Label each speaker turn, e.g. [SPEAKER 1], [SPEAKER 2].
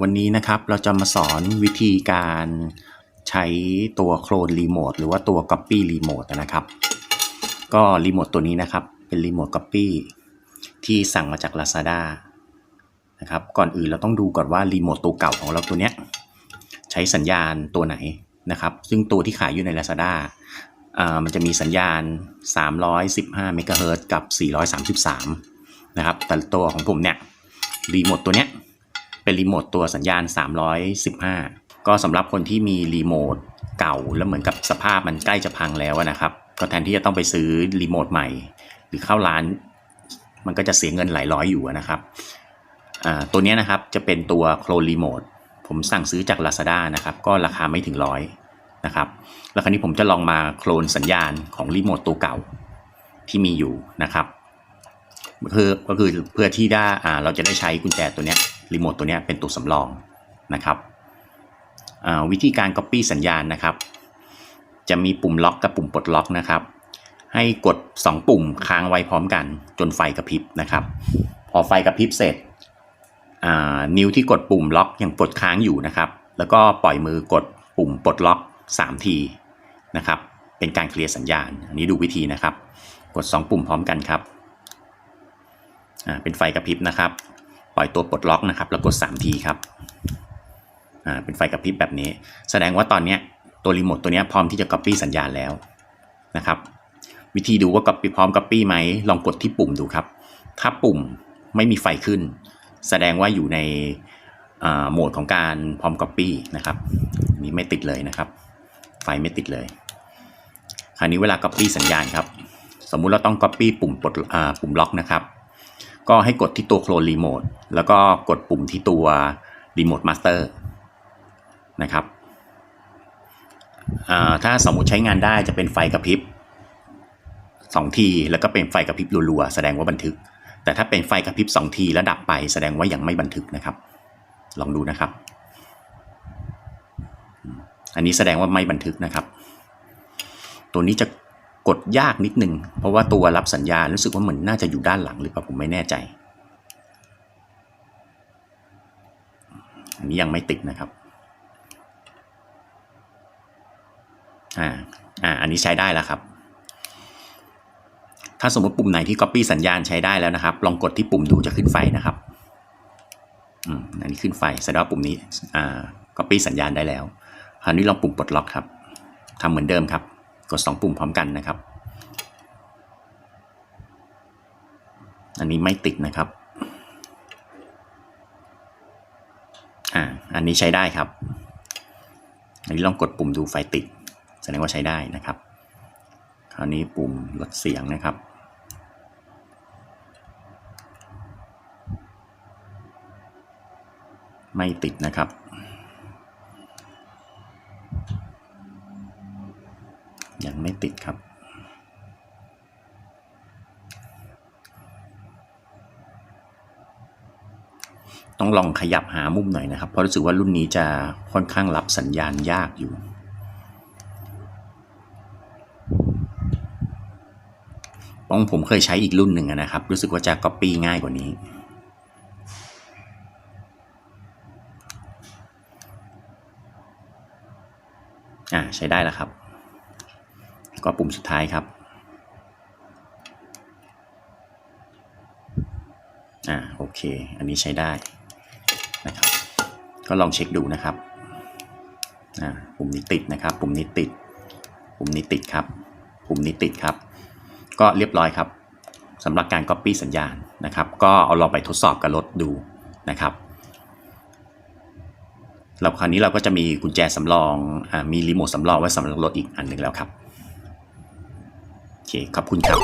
[SPEAKER 1] วันนี้นะครับเราจะมาสอนวิธีการใช้ตัวโคลนรีโมทหรือว่าตัว Copy รีโมทนะครับ ก็รีโมทตัวนี้นะครับ เป็นรีโมท Copy ที่สั่งมาจาก Lazada นะครับ ก่อนอื่นเราต้องดูก่อนว่ารีโมทตัวเก่าของเราตัวเนี้ยใช้สัญญาณตัวไหนนะครับ ซึ่งตัวที่ขายอยู่ใน Lazada อ่ามันจะมีสัญญาณ 315เมกะเฮิรตซ์กับ 433 นะครับ แต่ตัวของผมเนี่ยรีโมทตัวเนี้ย เป็นรีโมทตัวสัญญาณ 315 ก็สำหรับคนที่มีรีโมทเก่าแล้วเหมือนกับสภาพมันใกล้จะพังแล้วนะครับ ก็แทนที่จะต้องไปซื้อรีโมทใหม่ หรือเข้าร้าน มันก็จะเสียเงินหลายร้อยอยู่นะครับอ่าตัวนี้นะครับจะเป็นตัวโคลรีโมทผมสั่งซื้อจาก Lazada นะครับ ก็ราคาไม่ถึงร้อยนะครับ แล้วคราวนี้ผมจะลองมาโคลนสัญญาณของรีโมทตัวเก่าที่มีอยู่นะครับคือก็คือเพื่อที่ได้อ่าเราจะได้ใช้กุญแจตัวเนี้ย รีโมทตัวนี้เป็นตัวสำรองนะครับวิธีการ Copy สัญญาณนะครับ จะมีปุ่มล็อกกับปุ่มปลดล็อกนะครับ ให้กด 2 ปุ่มค้างไว้พร้อมกันจนไฟกระพริบนะครับ พอไฟกระพริบเสร็จนิ้วที่กดปุ่มล็อกยังกดค้างอยู่นะครับ แล้วก็ปล่อยมือกดปุ่มปลดล็อก 3 ทีนะครับ เป็นการเคลียร์สัญญาณ อันนี้ดูวิธีนะครับ กด 2 ปุ่มพร้อมกันครับเป็นไฟกระพริบนะครับ ปล่อยตัวปลดล็อกนะครับแล้วกด 3 ทีครับอ่าเป็นไฟกระพริบแบบนี้ แสดงว่าตอนเนี้ยตัวรีโมทตัวเนี้ยพร้อมที่จะ Copy สัญญาณแล้วนะครับ วิธีดูว่า Copy พร้อม Copy ไหมลองกดที่ปุ่มดูครับ ถ้าปุ่มไม่มีไฟขึ้น แสดงว่าอยู่ในอ่าโหมดของการพร้อม Copy นะครับนี้ไม่ติดเลยนะครับ ไฟไม่ติดเลย คราวนี้เวลา Copy สัญญาณครับ สมมุติเราต้อง Copy ปุ่มปลดอ่าปุ่มล็อกนะครับ ก็ให้กดที่ตัวโคลนรีโมทแล้วก็กดปุ่มที่ตัวรีโมทมาสเตอร์นะครับอ่าถ้าสมมติใช้งานได้จะเป็นไฟกระพริบสองทีแล้วก็เป็นไฟกระพริบรัวๆแสดงว่าบันทึก แต่ถ้าเป็นไฟกระพริบสองทีแล้วดับไปแสดงว่ายังไม่บันทึกนะครับ ลองดูนะครับ อันนี้แสดงว่าไม่บันทึกนะครับ ตัวนี้จะ กดยากนิดนึง เพราะว่าตัวรับสัญญาณรู้สึกว่าเหมือนน่าจะอยู่ด้านหลังหรือเปล่าผมไม่แน่ใจ อันนี้ยังไม่ติดนะครับ อ่า อ่า อันนี้ใช้ได้แล้วครับ ถ้าสมมติปุ่มไหนที่ Copy สัญญาณใช้ได้แล้วนะครับ ลองกดที่ปุ่มดูจะขึ้นไฟนะครับ อืม อันนี้ขึ้นไฟแสดงว่าปุ่มนี้ อ่า Copy สัญญาณได้แล้ว คราวนี้ลองปุ่มปลดล็อกครับทำเหมือนเดิมครับ กด 2 ปุ่มพร้อมกันนะครับ อันนี้ไม่ติดนะครับ อ่า อันนี้ใช้ได้ครับ อันนี้ลองกดปุ่มดูไฟติด แสดงว่าใช้ได้นะครับ คราวนี้ปุ่มลดเสียงนะครับไม่ติดนะครับ ยังไม่ติดครับ ต้องลองขยับหามุมหน่อยนะครับ เพราะรู้สึกว่ารุ่นนี้จะค่อนข้างรับสัญญาณยากอยู่ ป้องผมเคยใช้อีกรุ่นหนึ่งนะครับ รู้สึกว่าจะ Copy ง่ายกว่านี้อ่าใช้ได้แล้วครับ ก็ปุ่มสุดท้ายครับอ่าโอเค อันนี้ใช้ได้นะครับ ก็ลองเช็คดูนะครับอ่าปุ่มนี้ติดนะครับ ปุ่มนี้ติด ปุ่มนี้ติดครับ ปุ่มนี้ติดครับ ก็เรียบร้อยครับสำหรับการ Copy สัญญาณนะครับ ก็เอาลองไปทดสอบกับรถดูนะครับแล้วคราวนี้เราก็จะมีกุญแจสำรองอ่ามีรีโมทสำรองไว้สำหรับรถอีกอันหนึ่งแล้วครับ ขอบคุณครับ